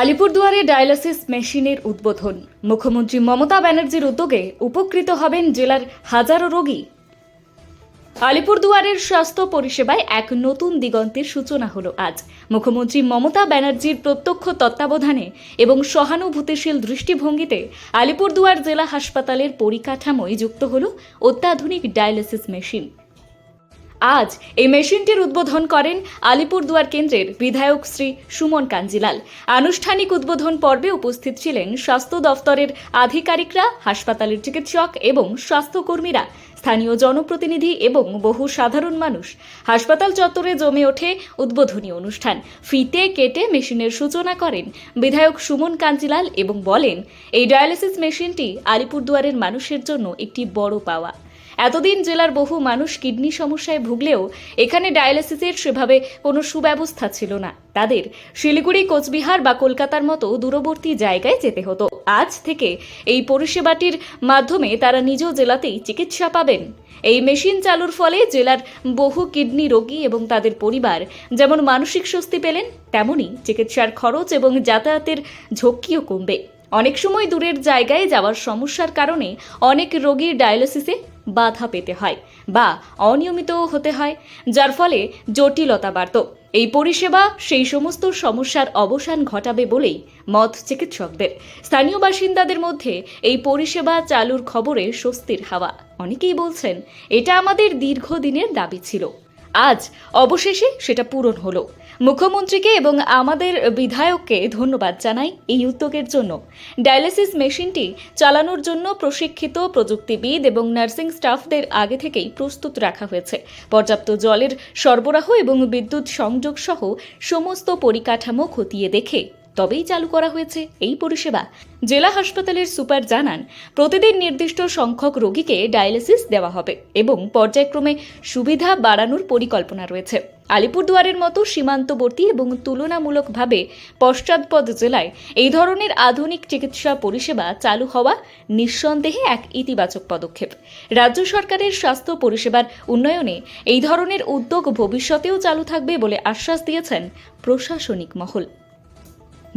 আলিপুরদুয়ারে dialysis মেশিনের উদ্বোধন। মুখ্যমন্ত্রী মমতা ব্যানার্জির উদ্যোগে উপকৃত হবেন জেলার হাজারো রোগী। আলিপুরদুয়ারের স্বাস্থ্য পরিষেবায় এক নতুন দিগন্তের সূচনা হলো আজ। মুখ্যমন্ত্রী মমতা ব্যানার্জির প্রত্যক্ষ তত্ত্বাবধানে এবং সহানুভূতিশীল দৃষ্টিভঙ্গিতে আলিপুরদুয়ার জেলা হাসপাতালের পরিকাঠামোয় যুক্ত হল অত্যাধুনিক ডায়ালিসিস মেশিন। আজ এই মেশিনটির উদ্বোধন করেন আলিপুরদুয়ার কেন্দ্রের বিধায়ক শ্রী সুমন কাঞ্জিলাল। আনুষ্ঠানিক উদ্বোধন পর্বে উপস্থিত ছিলেন স্বাস্থ্য দফতরের আধিকারিকরা, হাসপাতালের চিকিৎসক এবং স্বাস্থ্যকর্মীরা, স্থানীয় জনপ্রতিনিধি এবং বহু সাধারণ মানুষ। হাসপাতাল চত্বরে জমে ওঠে উদ্বোধনী অনুষ্ঠান। ফিতে কেটে মেশিনের সূচনা করেন বিধায়ক সুমন কাঞ্জিলাল এবং বলেন, এই ডায়ালিসিস মেশিনটি আলিপুরদুয়ারের মানুষের জন্য একটি বড় পাওয়া। এতদিন জেলার বহু মানুষ কিডনি সমস্যায় ভুগলেও এখানে ডায়ালিসিসের সেভাবে কোনো সুব্যবস্থা ছিল না। তাদের শিলিগুড়ি, কোচবিহার বা কলকাতার মতো দূরবর্তী জায়গায় যেতে হতো। আজ থেকে এই পরিষেবাটির মাধ্যমে তারা নিজ জেলাতেই চিকিৎসা পাবেন। এই মেশিন চালুর ফলে জেলার বহু কিডনি রোগী এবং তাদের পরিবার যেমন মানসিক স্বস্তি পেলেন তেমনি চিকিৎসার খরচ এবং যাতায়াতের ঝক্কিও কমবে। অনেক সময় দূরের জায়গায় যাওয়ার সমস্যার কারণে অনেক রোগীর ডায়ালিসিসে বাধা পেতে হয় বা অনিয়মিত হতে হয়, যার ফলে জটিলতা বাড়ত। এই পরিষেবা সেই সমস্ত সমস্যার অবসান ঘটাবে বলেই মত চিকিৎসকদের। স্থানীয় বাসিন্দাদের মধ্যে এই পরিষেবা চালুর খবরে স্বস্তির হাওয়া। অনেকেই বলছেন, এটা আমাদের দীর্ঘদিনের দাবি ছিল। আজ অবশেষে সেটা পূরণ হলো। মুখ্যমন্ত্রীকে এবং আমাদের বিধায়ককে ধন্যবাদ জানাই এই উদ্যোগের জন্য। ডায়ালিসিস মেশিনটি চালানোর জন্য প্রশিক্ষিত প্রযুক্তিবিদ এবং নার্সিং স্টাফদের আগে থেকেই প্রস্তুত রাখা হয়েছে। পর্যাপ্ত জলের সরবরাহ এবং বিদ্যুৎ সংযোগ সহ সমস্ত পরিকাঠামো খতিয়ে দেখে তবেই চালু করা হয়েছে এই পরিষেবা। জেলা হাসপাতালের সুপার জানান, প্রতিদিন নির্দিষ্ট সংখ্যক রোগীকে ডায়ালিসিস দেওয়া হবে এবং পর্যায়ক্রমে সুবিধা বাড়ানোর পরিকল্পনা রয়েছে। আলিপুরদুয়ারের মতো সীমান্তবর্তী এবং তুলনামূলকভাবে পশ্চাৎপদ জেলায় এই ধরনের আধুনিক চিকিৎসা পরিষেবা চালু হওয়া নিঃসন্দেহে এক ইতিবাচক পদক্ষেপ। রাজ্য সরকারের স্বাস্থ্য পরিষেবার উন্নয়নে এই ধরনের উদ্যোগ ভবিষ্যতেও চালু থাকবে বলে আশ্বাস দিয়েছেন প্রশাসনিক মহল।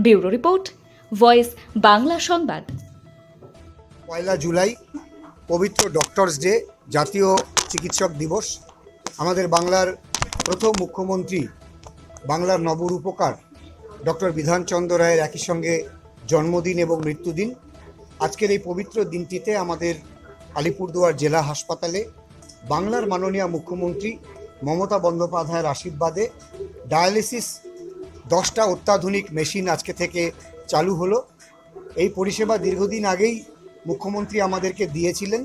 ব্যুরো রিপোর্ট, ভয়েস বাংলা সংবাদ। পয়লা জুলাই, পবিত্র ডক্টরস ডে, জাতীয় চিকিৎসক দিবস। আমাদের বাংলার প্রথম মুখ্যমন্ত্রী, বাংলার নবরূপকার ডক্টর বিধানচন্দ্র রায়ের একই সঙ্গে জন্মদিন এবং মৃত্যুদিন। আজকের এই পবিত্র দিনটিতে আমাদের আলিপুরদুয়ার জেলা হাসপাতালে বাংলার মাননীয় মুখ্যমন্ত্রী মমতা বন্দ্যোপাধ্যায়ের আশীর্বাদে ডায়ালিসিস দশটা অত্যাধুনিক মেশিন আজকে থেকে চালু হলো। এই পরিষেবা দীর্ঘদিন আগেই মুখ্যমন্ত্রী আমাদেরকে দিয়েছিলেন,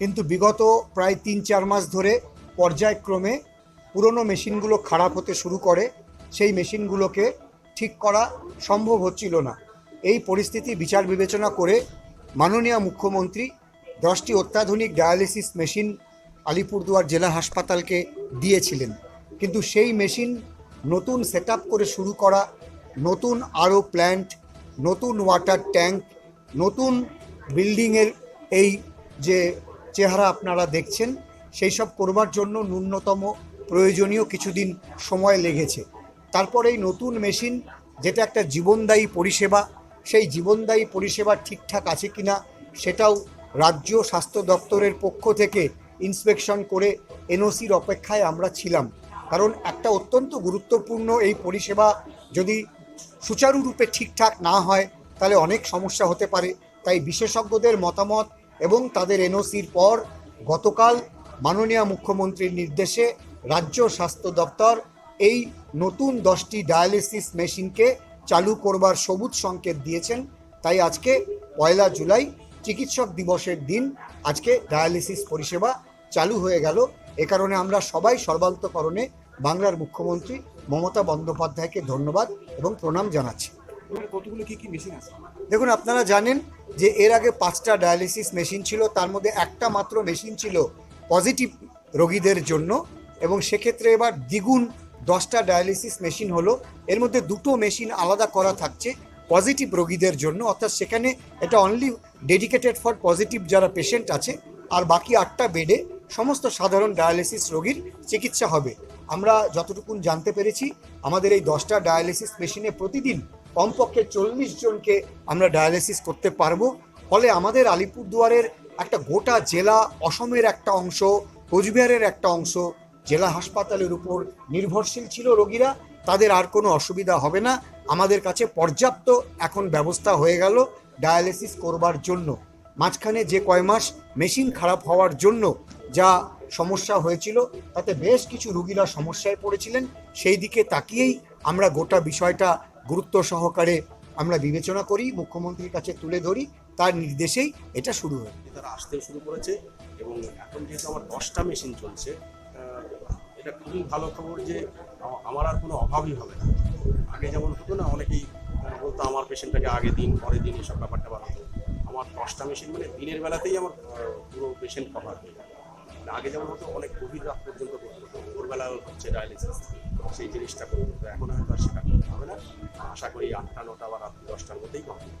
কিন্তু বিগত প্রায় তিন চার মাস ধরে পর্যায়ক্রমে পুরনো মেশিনগুলো খারাপ হতে শুরু করে, সেই মেশিনগুলোকে ঠিক করা সম্ভব হচ্ছিল না। এই পরিস্থিতি বিচার বিবেচনা করে মাননীয় মুখ্যমন্ত্রী দশটি অত্যাধুনিক ডায়ালিসিস মেশিন আলিপুরদুয়ার জেলা হাসপাতালকে দিয়েছিলেন। কিন্তু সেই মেশিন নতুন সেট করে শুরু করা, নতুন আরও প্ল্যান্ট, নতুন ওয়াটার ট্যাঙ্ক, নতুন বিল্ডিংয়ের এই যে চেহারা আপনারা দেখছেন, সেই সব করবার জন্য ন্যূনতম প্রয়োজনীয় কিছুদিন সময় লেগেছে। তারপরে এই নতুন মেশিন, যেটা একটা জীবনদায়ী পরিষেবা, সেই জীবনদায়ী পরিষেবা ঠিকঠাক আছে কি না সেটাও রাজ্য স্বাস্থ্য দপ্তরের পক্ষ থেকে ইন্সপেকশন করে এনওসির অপেক্ষায় আমরা ছিলাম। কারণ একটা অত্যন্ত গুরুত্বপূর্ণ এই পরিষেবা যদি সুচারুরূপে ঠিকঠাক না হয়, তাহলে অনেক সমস্যা হতে পারে। তাই বিশেষজ্ঞদের মতামত এবং তাদের এনওসির পর গতকাল মাননীয় মুখ্যমন্ত্রীর নির্দেশে রাজ্য স্বাস্থ্য দপ্তর এই নতুন দশটি ডায়ালিসিস মেশিনকে চালু করবার সবুজ সংকেত দিয়েছেন। তাই আজকে পয়লা জুলাই চিকিৎসক দিবসের দিন আজকে ডায়ালিসিস পরিষেবা চালু হয়ে গেল। এ কারণে আমরা সবাই সর্বান্তকরণে বাংলার মুখ্যমন্ত্রী মমতা বন্দ্যোপাধ্যায়কে ধন্যবাদ এবং প্রণাম জানাচ্ছি। কতগুলো কি কি মেশিন আছে? দেখুন আপনারা জানেন যে এর আগে পাঁচটা ডায়ালিসিস মেশিন ছিল তার মধ্যে একটা মাত্র মেশিন ছিল পজিটিভ রোগীদের জন্য এবং সেক্ষেত্রে এবার দ্বিগুণ দশটা ডায়ালিসিস মেশিন হলো। এর মধ্যে দুটো মেশিন আলাদা করা থাকছে পজিটিভ রোগীদের জন্য অর্থাৎ সেখানে এটা অনলি ডেডিকেটেড ফর পজিটিভ যারা পেশেন্ট আছে আর বাকি আটটা বেডে সমস্ত সাধারণ ডায়ালিসিস রোগীর চিকিৎসা হবে। আমরা যতটুকুন জানতে পেরেছি, আমাদের এই দশটা ডায়ালিসিস মেশিনে প্রতিদিন কমপক্ষে চল্লিশ জনকে আমরা ডায়ালিসিস করতে পারব। ফলে আমাদের আলিপুরদুয়ারের একটা গোটা জেলা, অসমের একটা অংশ, কোচবিহারের একটা অংশ, জেলা হাসপাতালের উপর নির্ভরশীল ছিল রোগীরা, তাদের আর কোনো অসুবিধা হবে না। আমাদের কাছে পর্যাপ্ত এখন ব্যবস্থা হয়ে গেল ডায়ালিসিস করবার জন্য। মাঝখানে যে কয় মাস মেশিন খারাপ হওয়ার জন্য যা সমস্যা হয়েছিল, তাতে বেশ কিছু রুগীরা সমস্যায় পড়েছিলেন। সেই দিকে তাকিয়েই আমরা গোটা বিষয়টা গুরুত্ব সহকারে আমরা বিবেচনা করি, মুখ্যমন্ত্রীর কাছে তুলে ধরি। তার নির্দেশেই এটা শুরু হয়েছে। তারা আসতে শুরু করেছে এবং এখন যেহেতু আমার দশটা মেশিন চলছে এটা খুবই ভালো খবর যে আমার আর কোনো অভাবই হবে না। আগে যেমন হতো না, অনেকেই বলতো আমার পেশেন্টটাকে আগে দিন পরে দিন এসব ব্যাপারটা বার হতো আমার দশটা মেশিন মানে দিনের বেলাতেই আমার পুরো পেশেন্ট কভার হয়ে মানে আগে যেমন হতো অনেক গভীর রাত পর্যন্ত ভোরবেলা হচ্ছে ডায়ালিসিস সেই জিনিসটা করতে হতো এখন হয়তো আর সেটা করতে হবে না। আশা করি আটটা, নটা বা রাত্রি, দশটার মধ্যেই কমপ্লিট